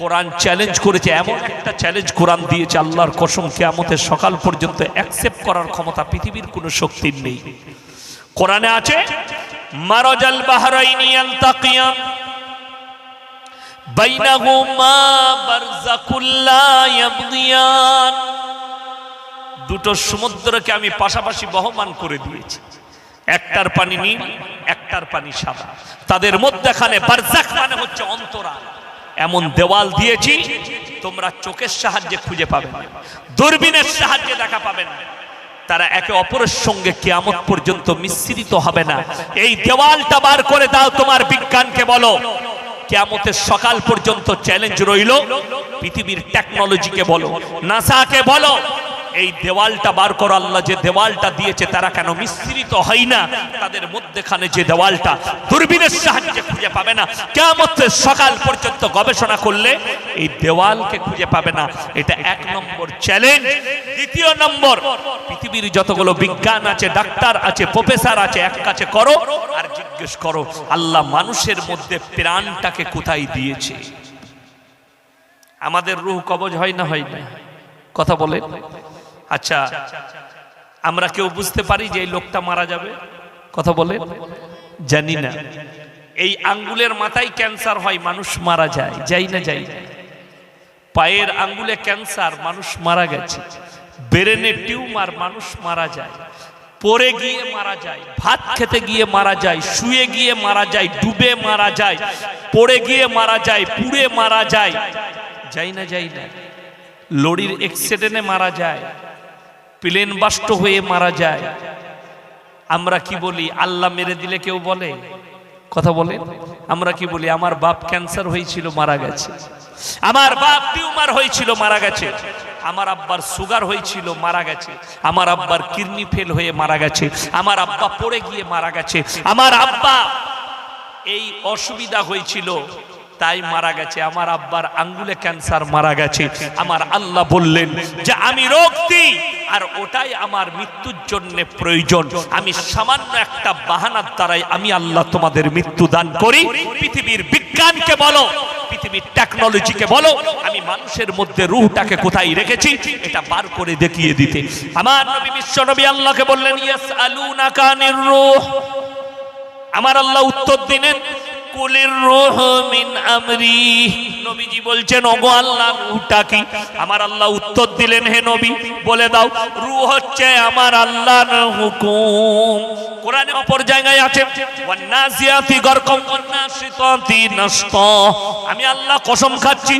কোরআন challenge করেছে, এমন একটা চ্যালেঞ্জ কোরআন দিয়েছে, আল্লাহর কসম, কেয়ামতের সকাল পর্যন্ত অ্যাকসেপ্ট করার ক্ষমতা পৃথিবীর কোনো শক্তির নেই। কোরআনে আছে, মারজাল বাহরাইনি ইয়ালতাকিয়ান বাইনাহুমা বারযাকুল লা ইয়াবগিয়ান। দুটো সমুদ্রকে আমি পাশাপাশি বহমান করে দিয়েছি। একটার পানি নীল, একটার পানি সাদা। তাদের মধ্যখানে বারজাক মানে হচ্ছে অন্তরাল। এমন দেওয়াল দিয়েছি, তোমরা চোখের সাহায্যে খুঁজে পাবে দূরবীনের সাহায্যে দেখা পাবে না। তারা একে অপরের সঙ্গে কেয়ামত পর্যন্ত মিশ্রিত হবে না। এই দেওয়ালটা বার করে দাও তোমার বিজ্ঞানকে বলো। কেয়ামতের সকাল পর্যন্ত চ্যালেঞ্জ রইল, পৃথিবীর টেকনোলজিকে বলো নাসাকে বলো এই দেওয়ালটা বার করো, আল্লাহ যে দেওয়ালটা দিয়েছে তারা কেন মিশ্রিত হয় না? তাদের মধ্যেখানে যে দেওয়ালটা দূরবীনের সাহায্যে খুঁজে পাবে না। কেমতের সকাল পর্যন্ত গবেষণা করলে এই দেওয়ালকে খুঁজে পাবে না। এটা এক নম্বর চ্যালেঞ্জ দ্বিতীয় নম্বর, পৃথিবীর যতগুলো বিজ্ঞান আছে, ডাক্তার আছে প্রফেসর আছে, এক কাছে করো আর জিজ্ঞেস করো, আল্লাহ মানুষের মধ্যে প্রাণটাকে কোথায় দিয়েছে? আমাদের রুহ কবজ হয় না হয় না? কথা বলে? আচ্ছা আমরা কেউ বুঝতে পারি যে এই লোকটা মারা যাবে? কথা বলে? জানি না। এই আঙ্গুলের মাথায় ক্যান্সার হয়, মানুষ মারা যায়, যাই না যাই। পায়ের আঙ্গুলে ক্যান্সার, মানুষ মারা গেছে। ব্রেনে টিউমার, মানুষ মারা যায়। পড়ে গিয়ে মারা যায়, ভাত খেতে গিয়ে মারা যায়, শুয়ে গিয়ে মারা যায়, ডুবে মারা যায়, পড়ে গিয়ে মারা যায়, পুড়ে মারা যায়, যাই না যাই না। লরির অ্যাক্সিডেন্টে মারা যায় প্লেন বাষ্ট হয়ে মারা যায়। আমরা কি বলি? আল্লাহ মেরে দিলে কেউ বলে? কথা বলে আমরা কি বলি? আমার বাপ ক্যান্সার হয়েছিল, মারা গেছে। আমার বাপ টিউমার হয়েছিল, মারা গেছে। আমার আব্বার সুগার হয়েছিল, মারা গেছে। আমার আব্বার কিডনি ফেল হয়ে মারা গেছে। আমার আব্বা পড়ে গিয়ে মারা গেছে। আমার আব্বা এই অসুবিধা হয়েছিল। তাই মারা গেছে। আমার আব্বার আঙ্গুলে ক্যান্সার মারা গেছে। আমার আল্লাহ বললেন যে, আমি রোগ দিই, আর ওটাই আমার মৃত্যুর জন্য প্রয়োজন। আমি সামান্য একটা বাহানার দ্বারাই আমি আল্লাহ তোমাদের মৃত্যু দান করি। পৃথিবীর বিজ্ঞানকে বলো, পৃথিবীর টেকনোলজিকে বলো। আমি মানুষের মধ্যে রুহটাকে কোথায় রেখেছি, এটা বার করে দেখিয়ে দিতে। আমার নবী, বিশ্ব নবী আল্লাহকে বললেন ইয়াস আলুনা কানির রুহ। আমার আল্লাহ উত্তর দিলেন নবীজি বলছেন আল্লাহ আমার আল্লাহ উত্তর দিলেন, হে বলে দাও হচ্ছে আমার হুকুম। অপর জায়গায় আছে আমি আল্লাহ কসম খাচ্ছি,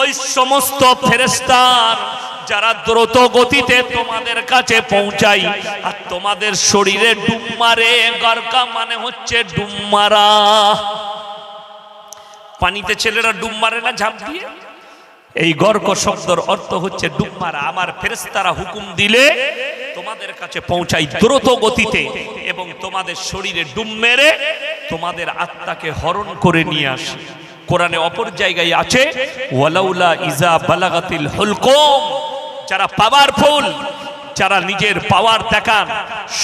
ওই সমস্ত ফেরেশতার যারা দ্রুত গতিতে তোমাদের কাছে পৌঁছাই আর তোমাদের শরীরে ডুব মারে, গরকা মানে হচ্ছে ডুব মারা। পানিতে ছেলেরা ডুব মারে না, ঝাঁপ দিয়ে? এই গর্ক শব্দর অর্থ হচ্ছে ডুব মারা। আমার ফেরেস্তারা হুকুম দিলে তোমাদের কাছে পৌঁছাই দ্রুত গতিতে এবং তোমাদের শরীরে ডুব মেরে তোমাদের আত্মাকে হরণ করে নিয়ে আসে। কোরআনে অপর জায়গায় আছে, ওয়ালাউলা ইজা বালাগাতিল হুলকুম যারা পাওয়ারফুল যারা নিজের পাওয়ার দেখান,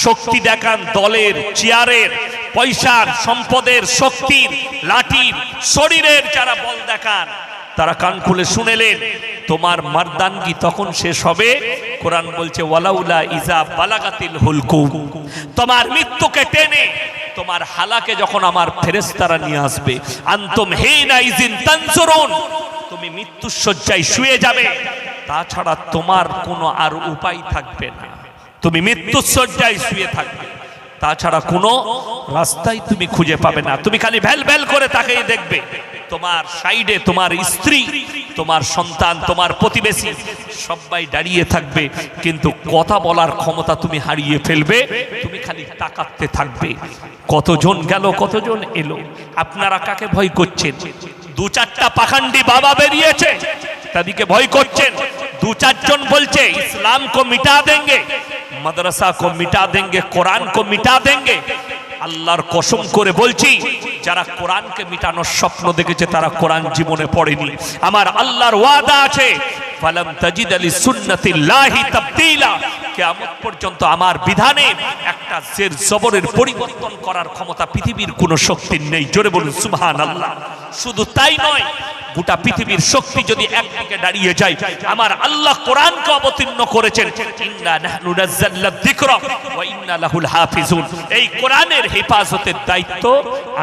শক্তি দেখান দলের চেয়ারের পয়সার, সম্পদের, শক্তির, লাঠির, শরীরের যারা বল দেখান, তারা কান খুলে শুনেলেন, তোমার মারদানগি তখন শেষ হবে? কোরআন বলছে, ওয়ালাউলা ইজা বালাগাতিল হুলকু তোমার মৃত্যুকে টেনে, তোমার হালাকে যখন আমার ফেরেস্তারা নিয়ে আসবে, আন্তম হেনা ইজিন তানসুরুন তুমি মৃত্যুর শয্যায় শুয়ে যাবে। তাছাড়া তোমার কোনো আর উপায় থাকবে না। তুমি মৃত্যুর শয্যায় শুয়ে থাকবে। তাছাড়া কোনো রাস্তায় তুমি খুঁজে পাবে না। তুমি খালি ভ্যাল ভ্যাল করে তাকেই দেখবে। তোমার সাইডে তোমার স্ত্রী, তোমার সন্তান, তোমার প্রতিবেশী সবাই দাঁড়িয়ে থাকবে। কিন্তু কথা বলার ক্ষমতা তুমি হারিয়ে ফেলবে। তুমি খালি তাকাতে থাকবে। কতজন গেল, কতজন এলো? আপনারা কাকে ভয় করছেন? দু চারটা পাখান্ডি বাবা বেরিয়েছে। তাদেরকে ভয় করছেন। দু চারজন বলছে ইসলাম কো মিটা দেঙ্গে মাদ্রাসা কো মিটা দেঙ্গে কোরআন কো মিটা দেঙ্গে। আল্লাহর কসম করে বলছি, যারা কোরআনকে মিটানোর স্বপ্ন দেখেছে, তারা কোরআন জীবনে পড়েনি। আমার আল্লাহর ওয়াদা আছে, ফালাম তাজিদ আলী সুন্নতিল্লাহি তাবদীলা কিয়ামত পর্যন্ত আমার বিধানে একটা জের জবরের পরিবর্তন করার ক্ষমতা পৃথিবীর কোনো শক্তির নেই। জোরে বলুন সুবহান আল্লাহ শুধু তাই নয়, গোটা পৃথিবীর শক্তি যদি একদিকে দাঁড়িয়ে যায়, আমার আল্লাহ কোরআনকে অবতীর্ণ করেছেন এই কোরআনের হেফাজতের দায়িত্ব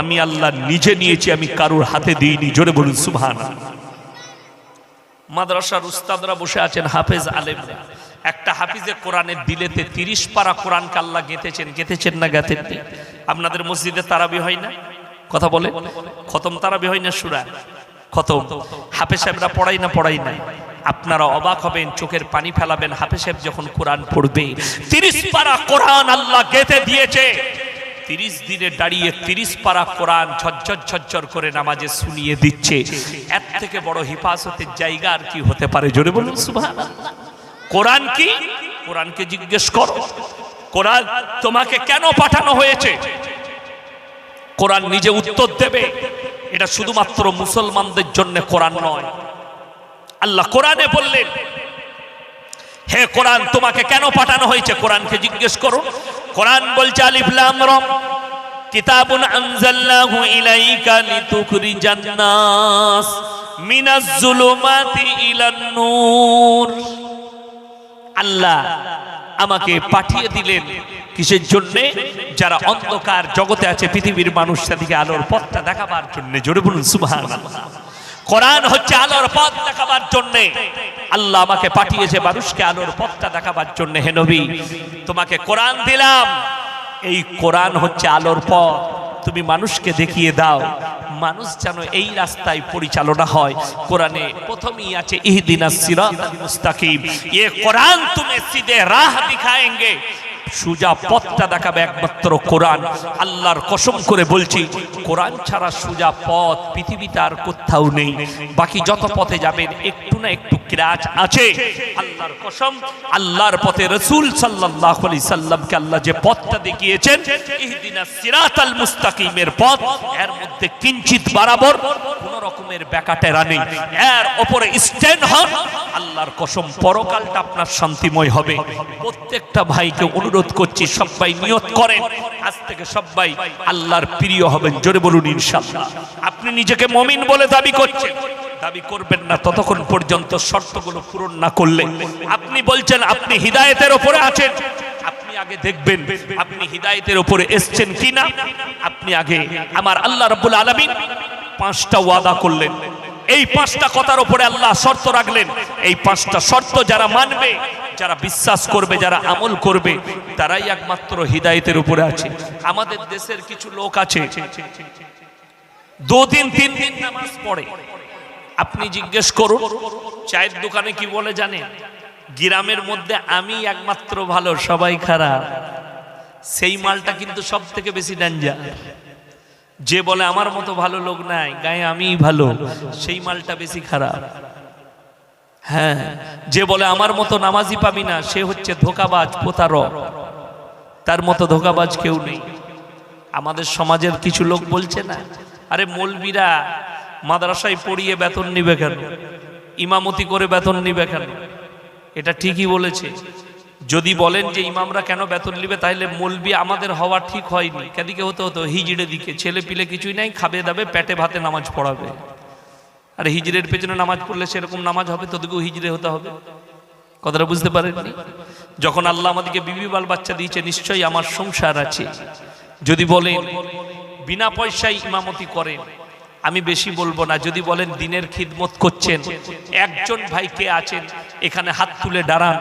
আমি আল্লাহ নিজে নিয়েছি, আমি কারোর হাতে দিইনি। জোরে বলুন, সুবহানাল্লাহ। মাদ্রাসার উস্তাদরা বসে আছেন হাফেজ আলেমরা। একটা হাফিজে কোরআনের দিলেতে তিরিশ পারা কোরআনকে আল্লাহ গেঁথেছেন গেঁথেছেন না গেঁথেননি আপনাদের মসজিদে তারাবি হয় না? কথা বলে। খতম তারাবি হয় না সুরা? খতম। হাফেজ সাহেবরা পড়াই না পড়াই না। আপনারা অবাক হবেন, চোখের পানি ফেলাবেন। হাফেজ সাহেব যখন কোরআন পড়বে, তিরিশ পারা কোরআন আল্লাহ গেঁথে দিয়েছে। তিরিশ দিনে দাঁড়িয়ে তিরিশ পারা কোরআন ঝরঝর ঝরঝর করে নামাজে শুনিয়ে দিচ্ছে। এর থেকে বড় হিফাজতের জায়গা আর কি হতে পারে? জোরে বলুন সুবহান কোরআন কি? কোরআনকে জিজ্ঞেস করো। কোরআন তোমাকে কেন পাঠানো হয়েছে? কোরআন নিজে উত্তর দেবে। এটা শুধুমাত্র মুসলমানদের জন্য কোরআন নয়। আল্লাহ কোরআনে বললেন, হে কোরআন, তোমাকে কেন পাঠানো হয়েছে? কোরআনকে জিজ্ঞেস করো। কোরআন বলছে, আলিফ, লাম র কিতাবুন আনজালনাহু ইলাইকা লিতুখরিজান নাস মিনাজ জুলুমাতি ইলান নূর। আল্লাহ আমাকে পাঠিয়ে দিলেন। কিসের জন্য? যারা অন্ধকার জগতে আছে পৃথিবীর মানুষ তাদেরকে আলোর পথটা দেখাবার জন্য। জোরে বলুন সুবহানাল্লাহ। কোরআন হচ্ছে আলোর পথ দেখাবার জন্য। আল্লাহ আমাকে পাঠিয়েছে মানুষকে আলোর পথটা দেখাবার জন্য। হে নবী তোমাকে কোরআন দিলাম। এই কোরআন হচ্ছে আলোর পথ। তুমি মানুষকে দেখিয়ে দাও। মানুষ যেন এই রাস্তায় পরিচালনা হয়। কোরআনে প্রথমেই আছে ইহদিনা সিরাত মুস্তাকিম। এ কোরআন তুমি সিধে রাহ দিখায়েঙ্গে। সুজা পথটা দেখাবে একমাত্র কোরআন। আল্লাহর কসম করে বলছি, কোরআন ছাড়া সুজা পথ পৃথিবীতে আর কোথাও নেই। বাকি যত পথে যাবেন, একটু না একটু ক্রাচ আছে। আল্লাহর কসম, আল্লাহর পথে রসুল সাল্লাল্লাহু আলাইহি সাল্লামকে আল্লাহ যে পথটা দেখিয়েছেন সিরাতাল মুস্তাকিমের পথ, এর মধ্যে কিঞ্চিত বরাবর কোন রকমের ব্যাকাটেরা নেই। এর উপরে স্ট্যান্ড হন, আল্লাহর কসম পরকালটা আপনার শান্তিময় হবে। প্রত্যেকটা ভাইকে অনুরোধ করছি, সবাই নিয়ত করেন। আজ থেকে সবাই আল্লাহর প্রিয় হবেন, জোরে বলুন ইনশাআল্লাহ। আপনি নিজেকে মমিন বলে দাবি করছেন। দাবি করবেন না, ততক্ষণ পর্যন্ত শর্তগুলো পূরণ না করলে। আপনি বলছেন, আপনি হিদায়েতের ওপরে আছেন। আপনি আগে দেখবেন, আপনি ওপরে কিনা। আপনি আগে আমার আল্লাহ আলামিন পাঁচটা ওয়াদা করলেন। এই পাঁচটা কথার উপরে আল্লাহ শর্ত রাখলেন। এই পাঁচটা শর্ত যারা মানবে যারা বিশ্বাস করবে, যারা আমল করবে, তারাই একমাত্র হিদায়তের উপরে আছে। আমাদের দেশের কিছু লোক আছে, দুদিন, তিন দিন নামাজ পড়ে। আপনি জিজ্ঞেস করুন, চায়ের দোকানে কি বলে জানেন? গ্রামের মধ্যে আমি একমাত্র ভালো, সবাই খারাপ। সেই মালটা কিন্তু সব থেকে বেশি ডেঞ্জার যে বলে, আমার মতো ভালো লোক নাই, গায়ে আমিই ভালো। সেই মালটা বেশি খারাপ। হ্যাঁ যে বলে আমার মতো নামাজি পাবি না, সে হচ্ছে ধোকাবাজ, প্রতারক। তার মতো ধোকাবাজ কেউ নেই। আমাদের সমাজের কিছু লোক বলছে না, আরে মলবিরা মাদ্রাসায় পড়িয়ে বেতন নিবে কেন? ইমামতি করে বেতন নিবে কেন? এটা ঠিকই বলেছে। যদি বলেন যে ইমামরা কেন বেতন নিবে তাহলে মলবি আমাদের হওয়া ঠিক হয়নি। কেদিকে হতে হতো, হিজড়ে দিকে। ছেলে পিলে কিছুই নাই, খাবে দাবে, পেটে ভাতে নামাজ পড়াবে। আর হিজড়ের পেছনে নামাজ পড়লে সেরকম নামাজ হবে তদুকেও হিজরে হতে হবে। কথাটা বুঝতে পারেননি? যখন আল্লাহ আমাদেরকে বিবি বাল বাচ্চা দিয়েছে, নিশ্চয়ই আমার সংসার আছে। যদি বলেন, বিনা পয়সায় ইমামতি করেন আমি বেশি বলব না, যদি বলেন দিনের খিদমত করছেন, একজন ভাই কে আছেন, এখানে হাত তুলে দাঁড়ান,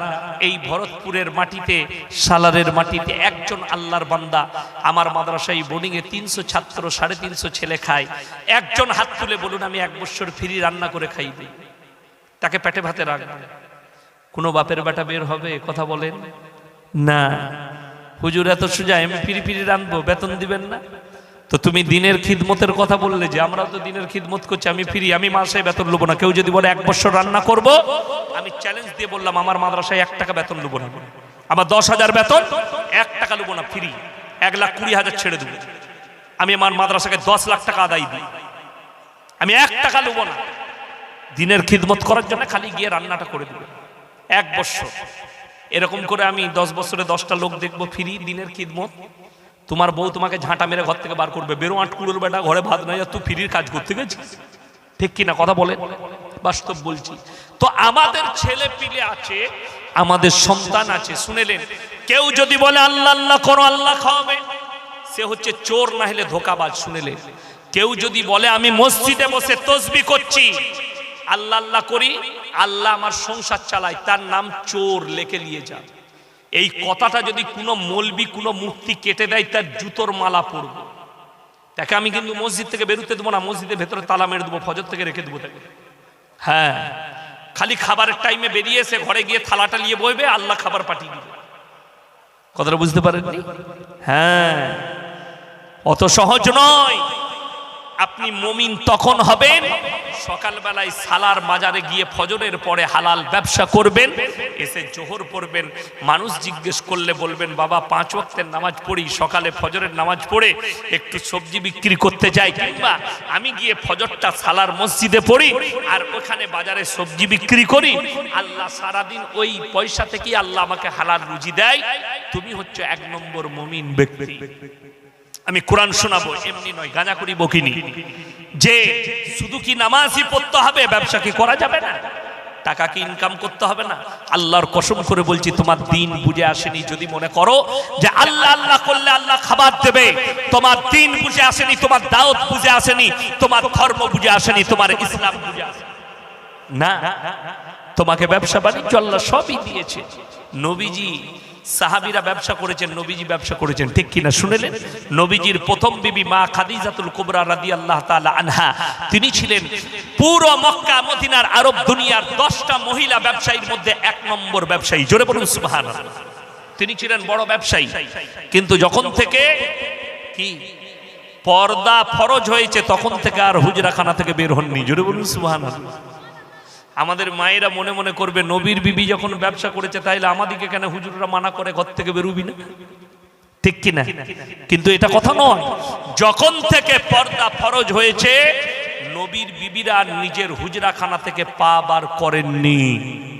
এই ভরতপুরের মাটিতে, সালারের মাটিতে একজন আল্লাহর বান্দা, আমার মাদ্রাসায় বোর্ডিংয়ে তিনশো ছাত্র, সাড়ে তিনশো ছেলে খায়, একজন হাত তুলে বলুন, আমি এক বছর ফ্রি রান্না করে খাই দিই। তাকে পেটে ভাতে রাখবেন কোনো বাপের বেটা বের হবে কথা বলেন? না। হুজুর এত সোজা আমি ফিরি ফিরি রানবো বেতন দিবেন না? তো তুমি দিনের খিদমতের কথা বললে যে আমরা তো দিনের খিদমত করছি, আমি ফিরি, আমি মাসে বেতন নেব না। কেউ যদি বলে এক বছর রান্না করব, আমি চ্যালেঞ্জ দিয়ে বললাম, আমার মাদ্রাসায় এক টাকা বেতন নেব না। আমার দশ হাজার বেতন, এক টাকা নেব না, ফ্রি। এক লাখ কুড়ি হাজার ছেড়ে দেবো। আমি আমার মাদ্রাসাকে দশ লাখ টাকা আদায় দিই। আমি এক টাকা নেব না। দিনের খিদমত করার জন্য খালি গিয়ে রান্নাটা করে দেবো। এক বছর। এরকম করে আমি দশ বছরে দশটা লোক দেখব ফ্রি, দিনের খিদমত। তোমার বউ তোমাকে ঝাঁটা মেরে ঘর থেকে বার করবে। বেরো আটকুড়োর বেটা, ঘরে ভাত নাই, আর তুই ফ্রির কাজ করতে গেছিস? ঠিক কিনা কথা বলে বাস্তব বলছি। তো আমাদের ছেলে পিলে আছে, আমাদের সন্তান আছে, শুনেলেন? কেউ যদি বলে, আল্লাহ আল্লাহ করো, আল্লাহ খাওয়াবে। সে হচ্ছে চোর, না হলে ধোকাবাজ, শুনেলেন? কেউ যদি বলে, আমি মসজিদে বসে তসবি করছি। আল্লাহ আল্লাহ করি, আল্লাহ আমার সংসার চালায়। তার নাম চোর, লেখে নিয়ে যান এই কথাটা যদি কোনো মলবি, কোনো মূর্তি কেটে দেয়, তার জুতোর মালা পরবো। তাকে আমি কিন্তু মসজিদ থেকে বেরোতে দেবো না, মসজিদের ভেতরে তালা মেরে দেবো, ফজর থেকে রেখে দেবো তাকে। হ্যাঁ খালি খাবারের টাইমে বেরিয়ে এসে ঘরে গিয়ে থালাটা নিয়ে বইবে, আল্লাহ খাবার পাঠিয়ে দিবে। কথাটা বুঝতে পারেননি? হ্যাঁ অত সহজ নয়। আপনি মমিন তখন হবেন সকালবেলায় সালার মাজারে গিয়ে ফজরের পরে হালাল ব্যবসা করবেন, এসে জোহর পড়বেন, মানুষ জিজ্ঞেস করলে বলবেন, বাবা, পাঁচ ওয়াক্তের নামাজ পড়ি, সকালে ফজরের নামাজ পড়ে একটু সবজি বিক্রি করতে যাই। কিংবা আমি গিয়ে ফজরটা সালার মসজিদে পড়ি আর ওখানে বাজারে সবজি বিক্রি করি। আল্লাহ সারাদিন ওই পয়সা থেকেই আল্লাহ আমাকে হালাল রুজি দেয়। তুমি হচ্ছে এক নম্বর মমিন ব্যক্তি। আমি কোরআন শোনাবো, এমনি নয় গাঁজা করি বকিনি। যে শুধু কি নামাজই পড়তে হবে, ব্যবসা কি করা যাবে না? টাকা কি ইনকাম করতে হবে না? আল্লাহর কসম করে বলছি, তোমার দিন বুঝে আসেনি, যদি মনে করো যে আল্লাহ আল্লাহ করলে আল্লাহ খাবার দেবে, তোমার দিন বুঝে আসেনি, তোমার দাওয়াত বুঝে আসেনি, তোমার ধর্ম বুঝে আসেনি, তোমার ইসলাম বুঝে আসেনি। না, তোমাকে ব্যবসা বাণিজ্য আল্লাহ সবই দিয়েছে। নবীজি সাহাবিরা ব্যবসা করেছেন, নবীজি ব্যবসা করেছেন, ঠিক কিনা শুনেলেন নবীজির প্রথম বিবি মা খাদিজাতুল কুবরা রাদি আল্লাহ তাআলা আনহা, তিনি ছিলেন পুরো মক্কা, মদিনার আরব দুনিয়ার দশটা মহিলা ব্যবসায়ীর মধ্যে এক নম্বর ব্যবসায়ী। জোরে বলুন, সুবহানাল্লাহ। তিনি ছিলেন বড় ব্যবসায়ী। কিন্তু যখন থেকে কি পর্দা ফরজ হয়েছে, তখন থেকে আর হুজরাখানা থেকে বের হননি। জোরে বলুন, সুবহানাল্লাহ। আমাদের মায়েরা মনে মনে করবে, নবীর বিবি যখন ব্যবসা করেছে, তাইলে আমাদেরকে কেন হুজুররা মানা করে ঘর থেকে বেরুবি না? ঠিক কিনা? কিন্তু এটা কথা নয়। যখন থেকে পর্দা ফরজ হয়েছে, নবীর বিবিরা নিজের হুজরাখানা থেকে পা বার করেননি।